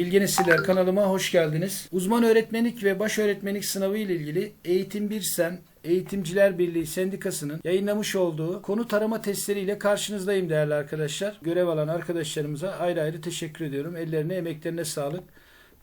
Bilgi Nesiller kanalıma hoş geldiniz. Uzman öğretmenlik ve baş öğretmenlik sınavı ile ilgili Eğitim Bir Sen Eğitimciler Birliği Sendikası'nın yayınlamış olduğu konu tarama testleriyle karşınızdayım değerli arkadaşlar. Görev alan arkadaşlarımıza ayrı ayrı teşekkür ediyorum. Ellerine, emeklerine sağlık.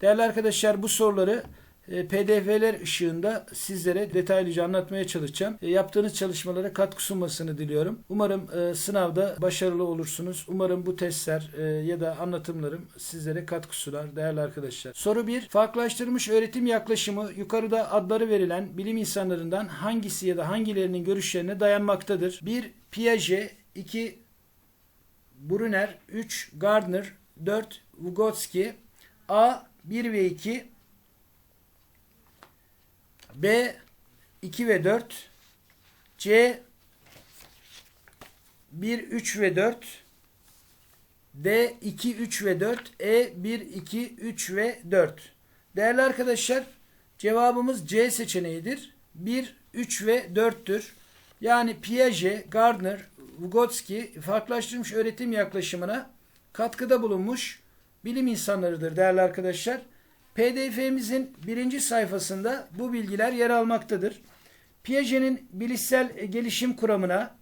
Değerli arkadaşlar bu soruları PDF'ler ışığında sizlere detaylıca anlatmaya çalışacağım. E, Yaptığınız çalışmalara katkı sunmasını diliyorum. Umarım e, sınavda başarılı olursunuz. Umarım bu testler e, ya da anlatımlarım sizlere katkı sunar değerli arkadaşlar. Soru 1. Farklılaştırılmış öğretim yaklaşımı yukarıda adları verilen bilim insanlarından hangisi ya da hangilerinin görüşlerine dayanmaktadır? 1. Piaget 2. Brunner 3. Gardner 4. Vygotsky A 1 ve 2 B 2 ve 4 C 1 3 ve 4 D 2 3 ve 4 E 1 2 3 ve 4 Değerli arkadaşlar cevabımız C seçeneğidir. 1 3 ve 4'tür. Yani Piaget, Gardner, Vygotsky farklılaştırılmış öğretim yaklaşımına katkıda bulunmuş bilim insanlarıdır değerli arkadaşlar. PDF'mizin birinci sayfasında bu bilgiler yer almaktadır. Piaget'in bilişsel gelişim kuramına,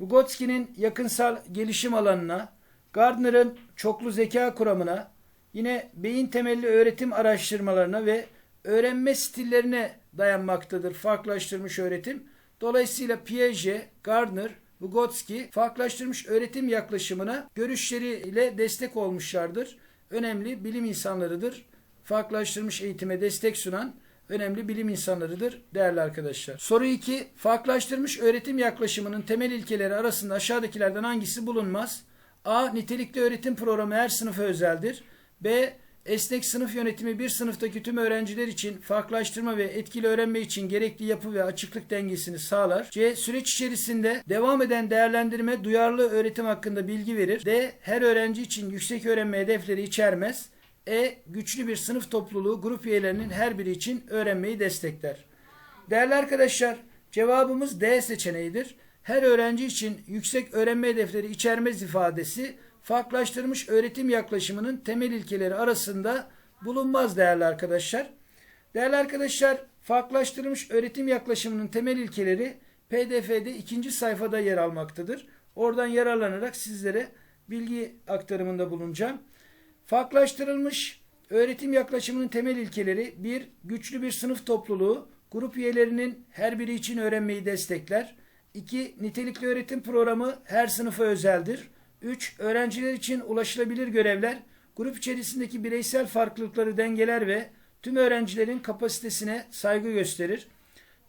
Vygotsky'nin yakınsal gelişim alanına, Gardner'ın çoklu zeka kuramına, yine beyin temelli öğretim araştırmalarına ve öğrenme stillerine dayanmaktadır farklılaştırmış öğretim. Dolayısıyla Piaget, Gardner, Vygotsky farklılaştırmış öğretim yaklaşımına görüşleriyle destek olmuşlardır. Önemli bilim insanlarıdır farklılaştırmış eğitime destek sunan önemli bilim insanlarıdır değerli arkadaşlar. Soru 2. Farklılaştırmış öğretim yaklaşımının temel ilkeleri arasında aşağıdakilerden hangisi bulunmaz? A. Nitelikli öğretim programı her sınıfa özeldir. B. Esnek sınıf yönetimi bir sınıftaki tüm öğrenciler için farklılaştırma ve etkili öğrenme için gerekli yapı ve açıklık dengesini sağlar. C. Süreç içerisinde devam eden değerlendirme duyarlı öğretim hakkında bilgi verir. D. Her öğrenci için yüksek öğrenme hedefleri içermez. E. Güçlü bir sınıf topluluğu grup üyelerinin her biri için öğrenmeyi destekler. Değerli arkadaşlar cevabımız D seçeneğidir. Her öğrenci için yüksek öğrenme hedefleri içermez ifadesi farklılaştırmış öğretim yaklaşımının temel ilkeleri arasında bulunmaz değerli arkadaşlar. Değerli arkadaşlar farklılaştırılmış öğretim yaklaşımının temel ilkeleri PDF'de ikinci sayfada yer almaktadır. Oradan yararlanarak sizlere bilgi aktarımında bulunacağım. Farklılaştırılmış öğretim yaklaşımının temel ilkeleri 1. Güçlü bir sınıf topluluğu grup üyelerinin her biri için öğrenmeyi destekler. 2. Nitelikli öğretim programı her sınıfa özeldir. 3. Öğrenciler için ulaşılabilir görevler grup içerisindeki bireysel farklılıkları dengeler ve tüm öğrencilerin kapasitesine saygı gösterir.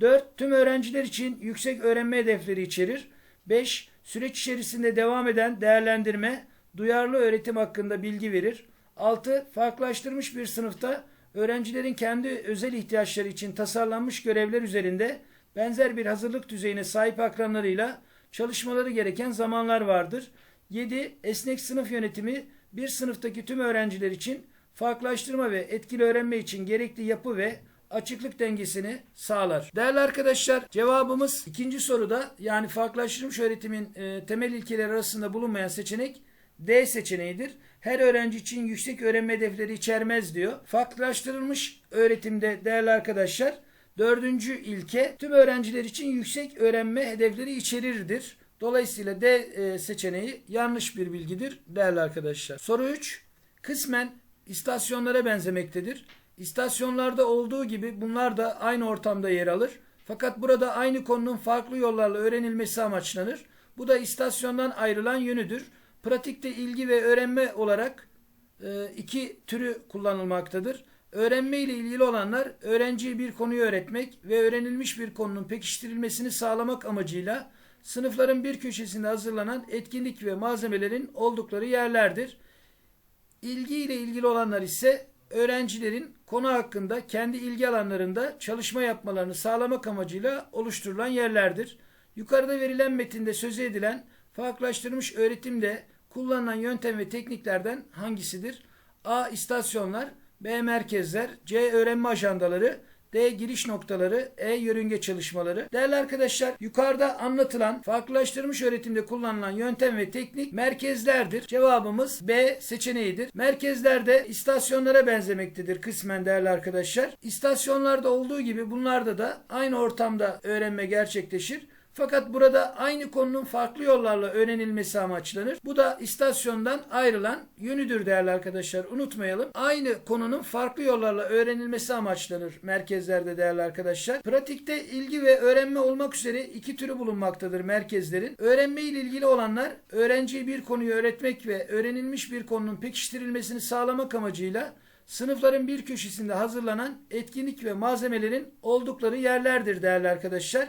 4. Tüm öğrenciler için yüksek öğrenme hedefleri içerir. 5. Süreç içerisinde devam eden değerlendirme duyarlı öğretim hakkında bilgi verir. 6. Farklılaştırmış bir sınıfta öğrencilerin kendi özel ihtiyaçları için tasarlanmış görevler üzerinde benzer bir hazırlık düzeyine sahip akranlarıyla çalışmaları gereken zamanlar vardır. 7. Esnek sınıf yönetimi bir sınıftaki tüm öğrenciler için farklılaştırma ve etkili öğrenme için gerekli yapı ve açıklık dengesini sağlar. Değerli arkadaşlar cevabımız ikinci soruda yani farklılaştırılmış öğretimin e, temel ilkeleri arasında bulunmayan seçenek D seçeneğidir. Her öğrenci için yüksek öğrenme hedefleri içermez diyor. Farklılaştırılmış öğretimde değerli arkadaşlar dördüncü ilke tüm öğrenciler için yüksek öğrenme hedefleri içerirdir. Dolayısıyla D e, seçeneği yanlış bir bilgidir değerli arkadaşlar. Soru 3. Kısmen istasyonlara benzemektedir. İstasyonlarda olduğu gibi bunlar da aynı ortamda yer alır. Fakat burada aynı konunun farklı yollarla öğrenilmesi amaçlanır. Bu da istasyondan ayrılan yönüdür. Pratikte ilgi ve öğrenme olarak e, iki türü kullanılmaktadır. Öğrenme ile ilgili olanlar öğrenciye bir konuyu öğretmek ve öğrenilmiş bir konunun pekiştirilmesini sağlamak amacıyla sınıfların bir köşesinde hazırlanan etkinlik ve malzemelerin oldukları yerlerdir. İlgi ile ilgili olanlar ise öğrencilerin konu hakkında kendi ilgi alanlarında çalışma yapmalarını sağlamak amacıyla oluşturulan yerlerdir. Yukarıda verilen metinde söz edilen farklılaştırılmış öğretimde kullanılan yöntem ve tekniklerden hangisidir? A. İstasyonlar B. Merkezler C. Öğrenme ajandaları D. Giriş noktaları. E. Yörünge çalışmaları. Değerli arkadaşlar yukarıda anlatılan farklılaştırılmış öğretimde kullanılan yöntem ve teknik merkezlerdir. Cevabımız B seçeneğidir. Merkezlerde istasyonlara benzemektedir kısmen değerli arkadaşlar. İstasyonlarda olduğu gibi bunlarda da aynı ortamda öğrenme gerçekleşir. Fakat burada aynı konunun farklı yollarla öğrenilmesi amaçlanır. Bu da istasyondan ayrılan yönüdür değerli arkadaşlar. Unutmayalım. Aynı konunun farklı yollarla öğrenilmesi amaçlanır merkezlerde değerli arkadaşlar. Pratikte ilgi ve öğrenme olmak üzere iki türü bulunmaktadır merkezlerin. Öğrenme ile ilgili olanlar öğrenciye bir konuyu öğretmek ve öğrenilmiş bir konunun pekiştirilmesini sağlamak amacıyla sınıfların bir köşesinde hazırlanan etkinlik ve malzemelerin oldukları yerlerdir değerli arkadaşlar.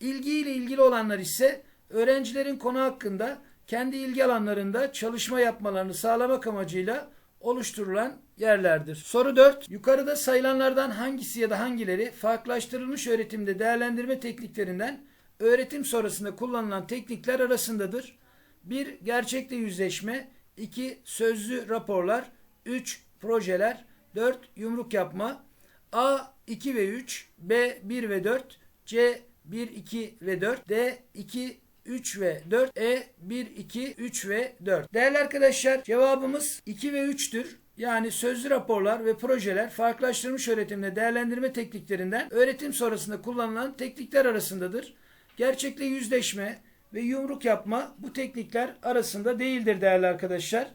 İlgiyle ilgili olanlar ise öğrencilerin konu hakkında kendi ilgi alanlarında çalışma yapmalarını sağlamak amacıyla oluşturulan yerlerdir. Soru 4. Yukarıda sayılanlardan hangisi ya da hangileri farklılaştırılmış öğretimde değerlendirme tekniklerinden öğretim sonrasında kullanılan teknikler arasındadır? 1. Gerçekle yüzleşme 2. Sözlü raporlar 3. Projeler 4. Yumruk yapma A 2 ve 3 B 1 ve 4 C 1, 2 ve 4. D 2, 3 ve 4. E 1, 2, 3 ve 4. Değerli arkadaşlar cevabımız 2 ve 3'tür. Yani sözlü raporlar ve projeler farklılaştırılmış öğretimde değerlendirme tekniklerinden öğretim sonrasında kullanılan teknikler arasındadır. Gerçekle yüzleşme ve yumruk yapma bu teknikler arasında değildir değerli arkadaşlar.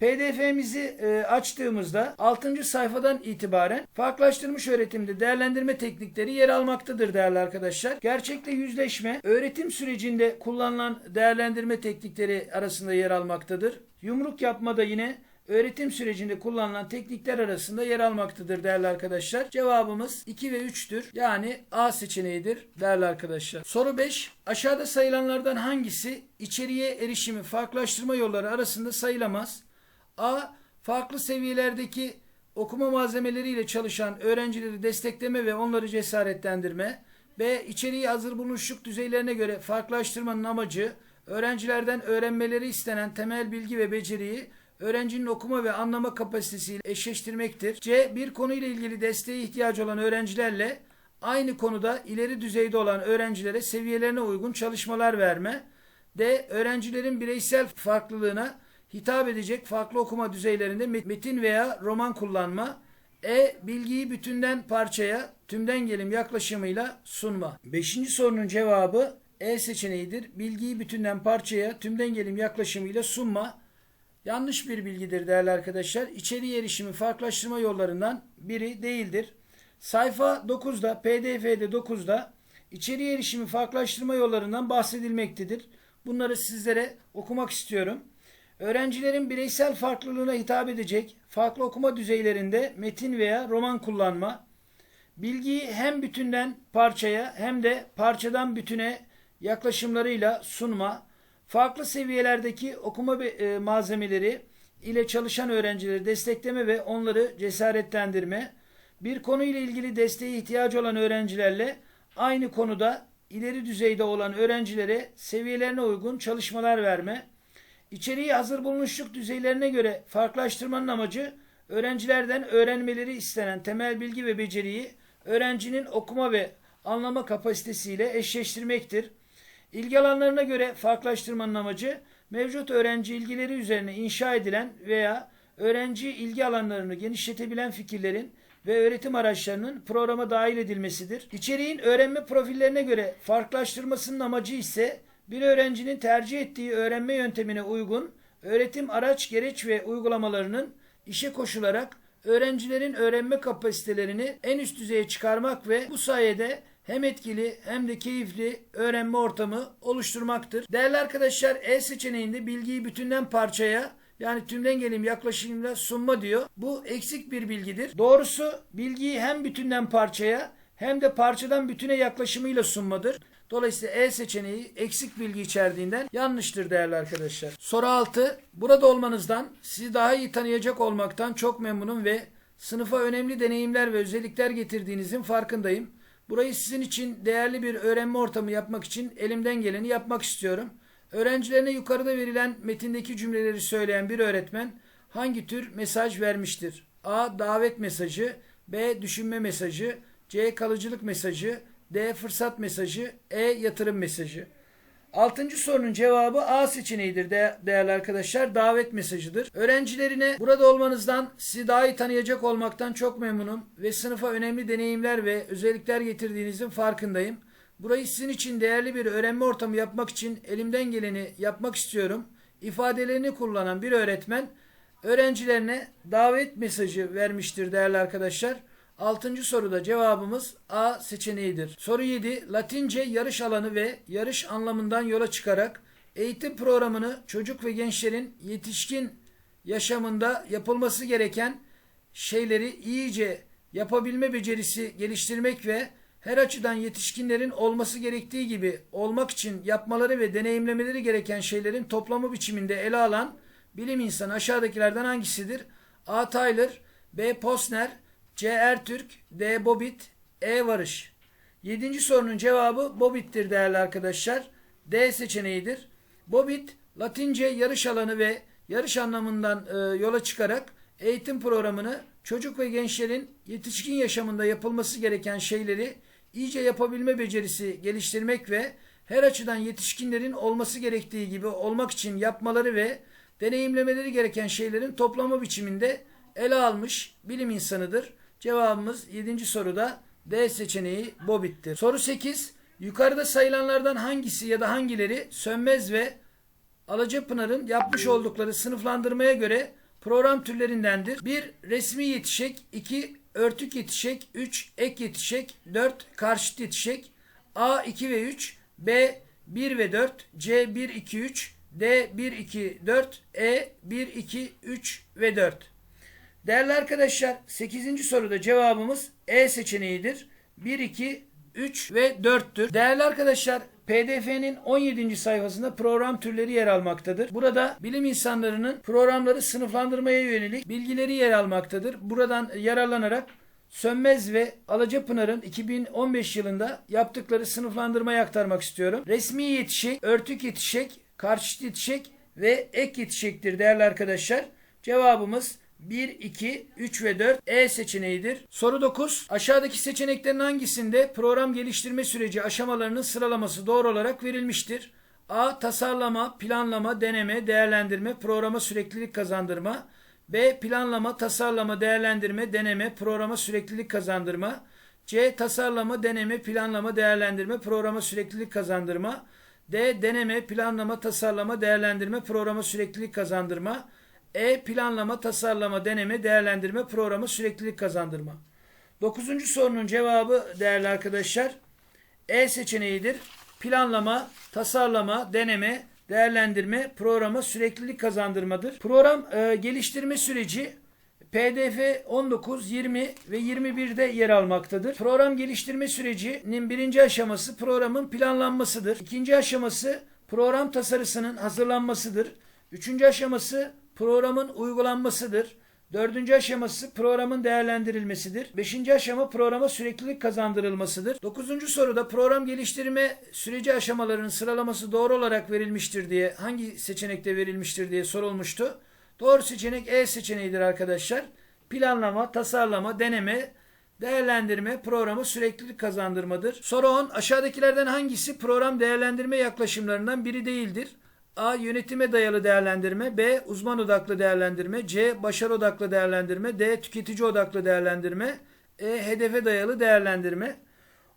PDF'mizi e, açtığımızda 6. sayfadan itibaren farklılaştırmış öğretimde değerlendirme teknikleri yer almaktadır değerli arkadaşlar. Gerçekle yüzleşme öğretim sürecinde kullanılan değerlendirme teknikleri arasında yer almaktadır. Yumruk yapma da yine öğretim sürecinde kullanılan teknikler arasında yer almaktadır değerli arkadaşlar. Cevabımız 2 ve 3'tür. Yani A seçeneğidir değerli arkadaşlar. Soru 5. Aşağıda sayılanlardan hangisi içeriye erişimi farklılaştırma yolları arasında sayılamaz? A. Farklı seviyelerdeki okuma malzemeleriyle çalışan öğrencileri destekleme ve onları cesaretlendirme. B. İçeriği hazır bulunuşluk düzeylerine göre farklılaştırmanın amacı öğrencilerden öğrenmeleri istenen temel bilgi ve beceriyi öğrencinin okuma ve anlama kapasitesiyle eşleştirmektir. C. Bir konuyla ilgili desteğe ihtiyacı olan öğrencilerle aynı konuda ileri düzeyde olan öğrencilere seviyelerine uygun çalışmalar verme. D. Öğrencilerin bireysel farklılığına hitap edecek farklı okuma düzeylerinde metin veya roman kullanma. E. Bilgiyi bütünden parçaya, tümden gelim yaklaşımıyla sunma. Beşinci sorunun cevabı E seçeneğidir. Bilgiyi bütünden parçaya, tümden gelim yaklaşımıyla sunma. Yanlış bir bilgidir değerli arkadaşlar. İçeriği erişimi farklılaştırma yollarından biri değildir. Sayfa 9'da, PDF'de 9'da içeriği erişimi farklılaştırma yollarından bahsedilmektedir. Bunları sizlere okumak istiyorum. Öğrencilerin bireysel farklılığına hitap edecek farklı okuma düzeylerinde metin veya roman kullanma, bilgiyi hem bütünden parçaya hem de parçadan bütüne yaklaşımlarıyla sunma, farklı seviyelerdeki okuma e, malzemeleri ile çalışan öğrencileri destekleme ve onları cesaretlendirme, bir konu ile ilgili desteğe ihtiyacı olan öğrencilerle aynı konuda ileri düzeyde olan öğrencilere seviyelerine uygun çalışmalar verme, İçeriği hazır bulunuşluk düzeylerine göre farklılaştırmanın amacı öğrencilerden öğrenmeleri istenen temel bilgi ve beceriyi öğrencinin okuma ve anlama kapasitesiyle eşleştirmektir. İlgi alanlarına göre farklılaştırmanın amacı mevcut öğrenci ilgileri üzerine inşa edilen veya öğrenci ilgi alanlarını genişletebilen fikirlerin ve öğretim araçlarının programa dahil edilmesidir. İçeriğin öğrenme profillerine göre farklılaştırmasının amacı ise bir öğrencinin tercih ettiği öğrenme yöntemine uygun öğretim araç, gereç ve uygulamalarının işe koşularak öğrencilerin öğrenme kapasitelerini en üst düzeye çıkarmak ve bu sayede hem etkili hem de keyifli öğrenme ortamı oluşturmaktır. Değerli arkadaşlar E seçeneğinde bilgiyi bütünden parçaya yani tümden gelim yaklaşımıyla sunma diyor. Bu eksik bir bilgidir. Doğrusu bilgiyi hem bütünden parçaya hem de parçadan bütüne yaklaşımıyla sunmadır. Dolayısıyla E seçeneği eksik bilgi içerdiğinden yanlıştır değerli arkadaşlar. Soru 6. Burada olmanızdan sizi daha iyi tanıyacak olmaktan çok memnunum ve sınıfa önemli deneyimler ve özellikler getirdiğinizin farkındayım. Burayı sizin için değerli bir öğrenme ortamı yapmak için elimden geleni yapmak istiyorum. Öğrencilerine yukarıda verilen metindeki cümleleri söyleyen bir öğretmen hangi tür mesaj vermiştir? A. Davet mesajı B. Düşünme mesajı C. Kalıcılık mesajı. D. Fırsat mesajı. E. Yatırım mesajı. Altıncı sorunun cevabı A seçeneğidir de, değerli arkadaşlar. Davet mesajıdır. Öğrencilerine burada olmanızdan, sizi daha iyi tanıyacak olmaktan çok memnunum ve sınıfa önemli deneyimler ve özellikler getirdiğinizin farkındayım. Burayı sizin için değerli bir öğrenme ortamı yapmak için elimden geleni yapmak istiyorum. İfadelerini kullanan bir öğretmen öğrencilerine davet mesajı vermiştir değerli arkadaşlar. Altıncı soruda cevabımız A seçeneğidir. Soru 7. Latince yarış alanı ve yarış anlamından yola çıkarak eğitim programını çocuk ve gençlerin yetişkin yaşamında yapılması gereken şeyleri iyice yapabilme becerisi geliştirmek ve her açıdan yetişkinlerin olması gerektiği gibi olmak için yapmaları ve deneyimlemeleri gereken şeylerin toplamı biçiminde ele alan bilim insanı aşağıdakilerden hangisidir? A. Tyler B. Posner C. Ertürk D. Bobit E. Varış Yedinci sorunun cevabı Bobit'tir değerli arkadaşlar. D seçeneğidir. Bobit, Latince yarış alanı ve yarış anlamından e, yola çıkarak eğitim programını çocuk ve gençlerin yetişkin yaşamında yapılması gereken şeyleri iyice yapabilme becerisi geliştirmek ve her açıdan yetişkinlerin olması gerektiği gibi olmak için yapmaları ve deneyimlemeleri gereken şeylerin toplamı biçiminde ele almış bilim insanıdır. Cevabımız 7. soruda D seçeneği Bobit'tir. Soru 8. Yukarıda sayılanlardan hangisi ya da hangileri Sönmez ve Alacapınar'ın yapmış oldukları sınıflandırmaya göre program türlerindendir. 1. Resmi yetişek 2. Örtük yetişek 3. Ek yetişek 4. Karşıt yetişek A 2 ve 3 B 1 ve 4 C 1 2 3 D 1 2 4 E 1 2 3 ve 4 Değerli arkadaşlar 8. soruda cevabımız E seçeneğidir. 1, 2, 3 ve 4'tür. Değerli arkadaşlar PDF'nin 17. sayfasında program türleri yer almaktadır. Burada bilim insanlarının programları sınıflandırmaya yönelik bilgileri yer almaktadır. Buradan yararlanarak Sönmez ve Alacapınar'ın 2015 yılında yaptıkları sınıflandırmayı aktarmak istiyorum. Resmi yetişek, örtük yetişek, karşıt yetişek ve ek yetişektir değerli arkadaşlar. Cevabımız 1, 2, 3 ve 4 E seçeneğidir. Soru 9. Aşağıdaki seçeneklerin hangisinde program geliştirme süreci aşamalarının sıralaması doğru olarak verilmiştir? A. Tasarlama, planlama, deneme, değerlendirme, programa süreklilik kazandırma. B. Planlama, tasarlama, değerlendirme, deneme, programa süreklilik kazandırma. C. Tasarlama, deneme, planlama, değerlendirme, programa süreklilik kazandırma. D. Deneme, planlama, tasarlama, değerlendirme, programa süreklilik kazandırma. E. Planlama, tasarlama, deneme, değerlendirme, programa süreklilik kazandırma. Dokuzuncu sorunun cevabı değerli arkadaşlar E seçeneğidir. Planlama, tasarlama, deneme, değerlendirme, programa süreklilik kazandırmadır. Program e, geliştirme süreci PDF 19, 20 ve 21'de yer almaktadır. Program geliştirme sürecinin birinci aşaması programın planlanmasıdır. İkinci aşaması program tasarısının hazırlanmasıdır. Üçüncü aşaması programın uygulanmasıdır. Dördüncü aşaması programın değerlendirilmesidir. Beşinci aşama programa süreklilik kazandırılmasıdır. Dokuzuncu soruda program geliştirme süreci aşamalarının sıralaması doğru olarak verilmiştir diye hangi seçenekte verilmiştir diye sorulmuştu. Doğru seçenek E seçeneğidir arkadaşlar. Planlama, tasarlama, deneme, değerlendirme programı süreklilik kazandırmadır. Soru 10. Aşağıdakilerden hangisi program değerlendirme yaklaşımlarından biri değildir? A. Yönetime dayalı değerlendirme. B. Uzman odaklı değerlendirme. C. Başarı odaklı değerlendirme. D. Tüketici odaklı değerlendirme. E. Hedefe dayalı değerlendirme.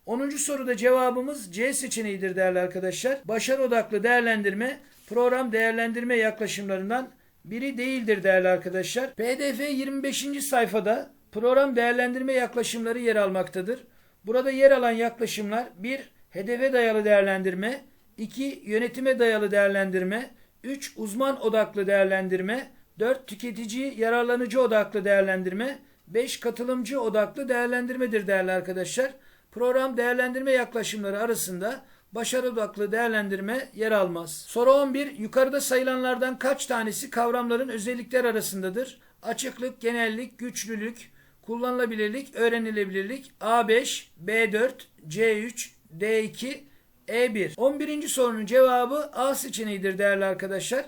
10. soruda cevabımız C seçeneğidir değerli arkadaşlar. Başarı odaklı değerlendirme program değerlendirme yaklaşımlarından biri değildir değerli arkadaşlar. PDF 25. sayfada program değerlendirme yaklaşımları yer almaktadır. Burada yer alan yaklaşımlar 1. Hedefe dayalı değerlendirme 2. Yönetime dayalı değerlendirme 3. Uzman odaklı değerlendirme 4. Tüketici yararlanıcı odaklı değerlendirme 5. Katılımcı odaklı değerlendirmedir değerli arkadaşlar. Program değerlendirme yaklaşımları arasında başarı odaklı değerlendirme yer almaz. Soru 11. Yukarıda sayılanlardan kaç tanesi kavramların özellikler arasındadır? Açıklık, genellik, güçlülük, kullanılabilirlik, öğrenilebilirlik A5, B4, C3, D2, E1. 11. sorunun cevabı A seçeneğidir değerli arkadaşlar.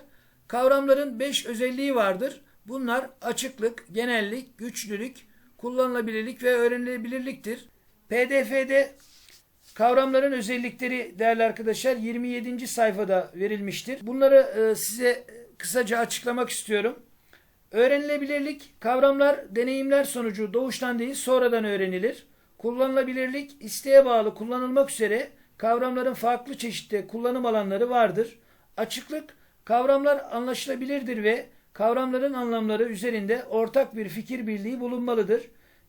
Kavramların 5 özelliği vardır. Bunlar açıklık, genellik, güçlülük, kullanılabilirlik ve öğrenilebilirliktir. PDF'de kavramların özellikleri değerli arkadaşlar 27. sayfada verilmiştir. Bunları e, size kısaca açıklamak istiyorum. Öğrenilebilirlik kavramlar deneyimler sonucu doğuştan değil sonradan öğrenilir. Kullanılabilirlik isteğe bağlı kullanılmak üzere kavramların farklı çeşitli kullanım alanları vardır. Açıklık kavramlar anlaşılabilirdir ve kavramların anlamları üzerinde ortak bir fikir birliği bulunmalıdır.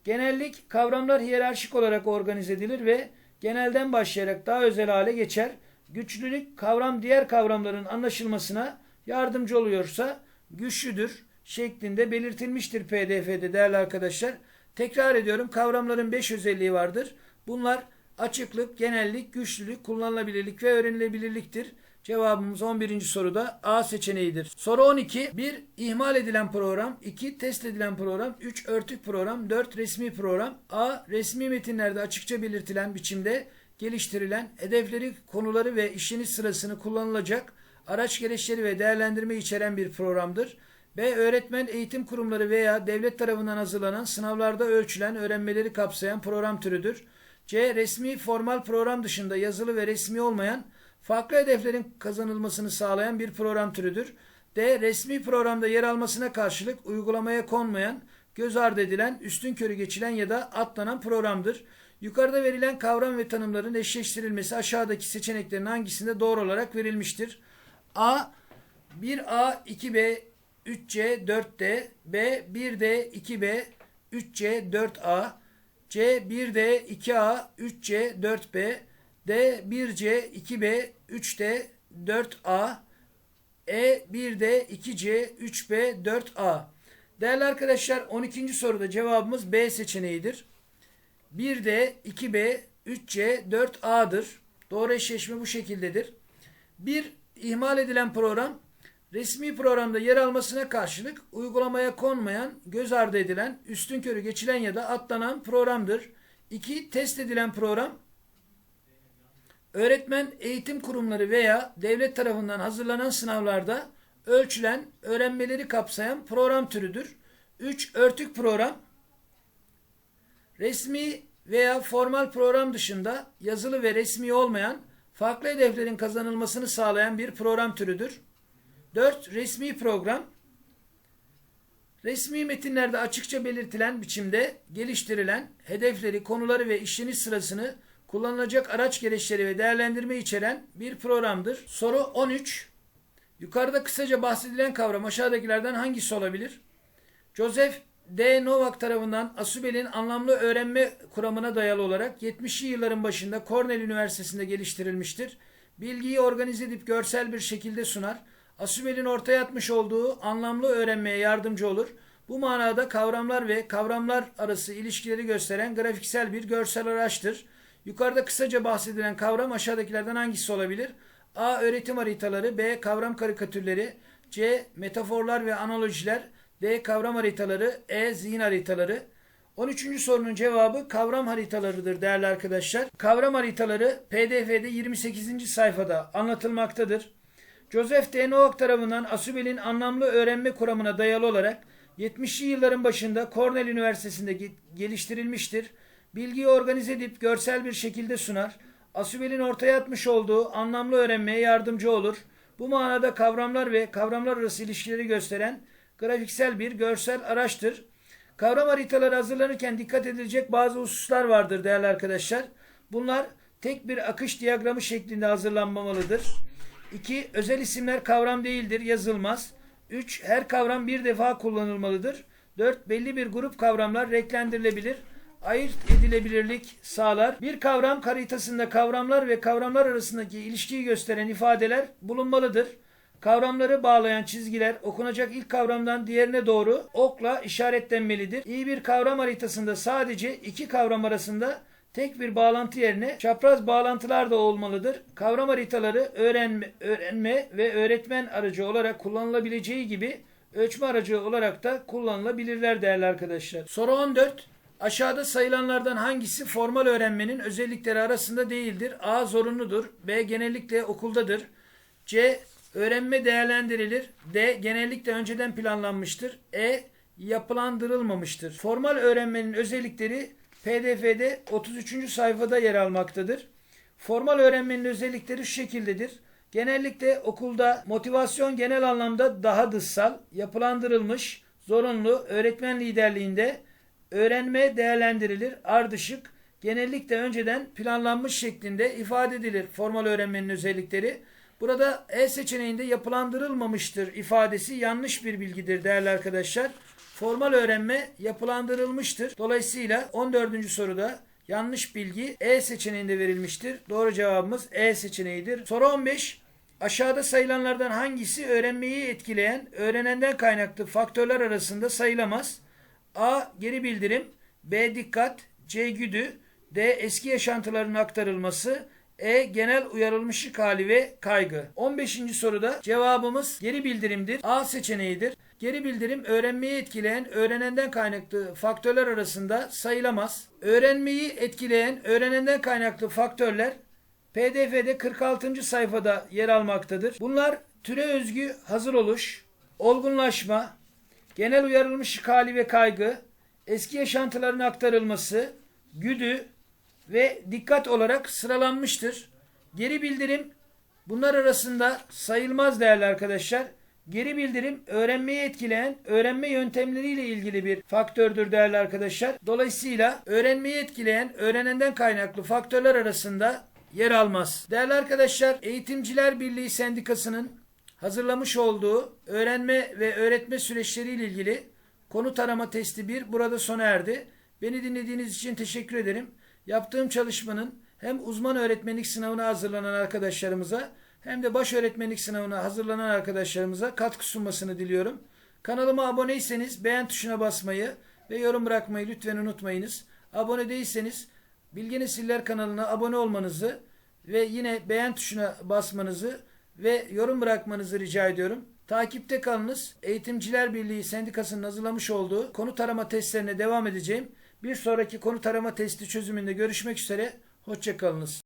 Genellik kavramlar hiyerarşik olarak organize edilir ve genelden başlayarak daha özel hale geçer. Güçlülük kavram diğer kavramların anlaşılmasına yardımcı oluyorsa güçlüdür şeklinde belirtilmiştir PDF'de değerli arkadaşlar. Tekrar ediyorum kavramların 5 özelliği vardır. Bunlar açıklık, genellik, güçlülük, kullanılabilirlik ve öğrenilebilirliktir. Cevabımız 11. soruda A seçeneğidir. Soru 12. 1. ihmal edilen program. 2. Test edilen program. 3. Örtük program. 4. Resmi program. A. Resmi metinlerde açıkça belirtilen biçimde geliştirilen hedefleri, konuları ve işiniz sırasını kullanılacak araç gereçleri ve değerlendirme içeren bir programdır. B. Öğretmen, eğitim kurumları veya devlet tarafından hazırlanan sınavlarda ölçülen öğrenmeleri kapsayan program türüdür. C. Resmi formal program dışında yazılı ve resmi olmayan farklı hedeflerin kazanılmasını sağlayan bir program türüdür. D. Resmi programda yer almasına karşılık uygulamaya konmayan, göz ardı edilen, üstün körü geçilen ya da atlanan programdır. Yukarıda verilen kavram ve tanımların eşleştirilmesi aşağıdaki seçeneklerin hangisinde doğru olarak verilmiştir? A. 1A, 2B, 3C, 4D, B, 1D, 2B, 3C, 4A, C, 1D, 2A, 3C, 4B, D, 1C, 2B, 3D, 4A, E, 1D, 2C, 3B, 4A. Değerli arkadaşlar 12. soruda cevabımız B seçeneğidir. 1D, 2B, 3C, 4A'dır. Doğru eşleşme bu şekildedir. Bir ihmal edilen program resmi programda yer almasına karşılık uygulamaya konmayan, göz ardı edilen, üstün körü geçilen ya da atlanan programdır. 2. Test edilen program öğretmen, eğitim kurumları veya devlet tarafından hazırlanan sınavlarda ölçülen, öğrenmeleri kapsayan program türüdür. 3. Örtük program resmi veya formal program dışında yazılı ve resmi olmayan farklı hedeflerin kazanılmasını sağlayan bir program türüdür. 4. Resmi program Resmi metinlerde açıkça belirtilen biçimde geliştirilen hedefleri, konuları ve işleniş sırasını kullanılacak araç gereçleri ve değerlendirme içeren bir programdır. Soru 13. Yukarıda kısaca bahsedilen kavram aşağıdakilerden hangisi olabilir? Joseph D. Novak tarafından Asubel'in anlamlı öğrenme kuramına dayalı olarak 70'li yılların başında Cornell Üniversitesi'nde geliştirilmiştir. Bilgiyi organize edip görsel bir şekilde sunar. Asubel'in ortaya atmış olduğu anlamlı öğrenmeye yardımcı olur. Bu manada kavramlar ve kavramlar arası ilişkileri gösteren grafiksel bir görsel araçtır. Yukarıda kısaca bahsedilen kavram aşağıdakilerden hangisi olabilir? A. Öğretim haritaları B. Kavram karikatürleri C. Metaforlar ve analojiler D. Kavram haritaları E. Zihin haritaları 13. sorunun cevabı kavram haritalarıdır değerli arkadaşlar. Kavram haritaları PDF'de 28. sayfada anlatılmaktadır. Joseph D. Novak tarafından Asubel'in anlamlı öğrenme kuramına dayalı olarak 70'li yılların başında Cornell Üniversitesi'nde geliştirilmiştir. Bilgiyi organize edip görsel bir şekilde sunar. Asubel'in ortaya atmış olduğu anlamlı öğrenmeye yardımcı olur. Bu manada kavramlar ve kavramlar arası ilişkileri gösteren grafiksel bir görsel araçtır. Kavram haritaları hazırlanırken dikkat edilecek bazı hususlar vardır değerli arkadaşlar. Bunlar tek bir akış diyagramı şeklinde hazırlanmamalıdır. 2. Özel isimler kavram değildir, yazılmaz. 3. Her kavram bir defa kullanılmalıdır. 4. Belli bir grup kavramlar renklendirilebilir ayırt edilebilirlik sağlar. Bir kavram haritasında kavramlar ve kavramlar arasındaki ilişkiyi gösteren ifadeler bulunmalıdır. Kavramları bağlayan çizgiler okunacak ilk kavramdan diğerine doğru okla işaretlenmelidir. İyi bir kavram haritasında sadece iki kavram arasında tek bir bağlantı yerine çapraz bağlantılar da olmalıdır. Kavram haritaları öğrenme, öğrenme ve öğretmen aracı olarak kullanılabileceği gibi ölçme aracı olarak da kullanılabilirler değerli arkadaşlar. Soru 14. Aşağıda sayılanlardan hangisi formal öğrenmenin özellikleri arasında değildir? A. Zorunludur. B. Genellikle okuldadır. C. Öğrenme değerlendirilir. D. Genellikle önceden planlanmıştır. E. Yapılandırılmamıştır. Formal öğrenmenin özellikleri PDF'de 33. sayfada yer almaktadır. Formal öğrenmenin özellikleri şu şekildedir. Genellikle okulda motivasyon genel anlamda daha dışsal, yapılandırılmış, zorunlu, öğretmen liderliğinde öğrenme değerlendirilir, ardışık, genellikle önceden planlanmış şeklinde ifade edilir formal öğrenmenin özellikleri. Burada E seçeneğinde yapılandırılmamıştır ifadesi yanlış bir bilgidir değerli arkadaşlar. Formal öğrenme yapılandırılmıştır. Dolayısıyla 14. soruda yanlış bilgi E seçeneğinde verilmiştir. Doğru cevabımız E seçeneğidir. Soru 15. Aşağıda sayılanlardan hangisi öğrenmeyi etkileyen, öğrenenden kaynaklı faktörler arasında sayılamaz? A. Geri bildirim B. Dikkat C. Güdü D. Eski yaşantıların aktarılması E. Genel uyarılmışlık hali ve kaygı. 15. soruda cevabımız geri bildirimdir. A seçeneğidir. Geri bildirim öğrenmeyi etkileyen, öğrenenden kaynaklı faktörler arasında sayılamaz. Öğrenmeyi etkileyen, öğrenenden kaynaklı faktörler PDF'de 46. sayfada yer almaktadır. Bunlar türe özgü hazır oluş, olgunlaşma, genel uyarılmışlık hali ve kaygı, eski yaşantıların aktarılması, güdü ve dikkat olarak sıralanmıştır. Geri bildirim bunlar arasında sayılmaz değerli arkadaşlar. Geri bildirim öğrenmeyi etkileyen öğrenme yöntemleriyle ilgili bir faktördür değerli arkadaşlar. Dolayısıyla öğrenmeyi etkileyen öğrenenden kaynaklı faktörler arasında yer almaz. Değerli arkadaşlar Eğitimciler Birliği Sendikası'nın hazırlamış olduğu öğrenme ve öğretme süreçleriyle ilgili konu tarama testi 1 burada sona erdi. Beni dinlediğiniz için teşekkür ederim. Yaptığım çalışmanın hem uzman öğretmenlik sınavına hazırlanan arkadaşlarımıza hem de baş öğretmenlik sınavına hazırlanan arkadaşlarımıza katkı sunmasını diliyorum. Kanalıma aboneyseniz beğen tuşuna basmayı ve yorum bırakmayı lütfen unutmayınız. Abone değilseniz Bilgi Nesiller kanalına abone olmanızı ve yine beğen tuşuna basmanızı ve yorum bırakmanızı rica ediyorum. Takipte kalınız. Eğitimciler Birliği Sendikası'nın hazırlamış olduğu konu tarama testlerine devam edeceğim. Bir sonraki konu tarama testi çözümünde görüşmek üzere. Hoşçakalınız.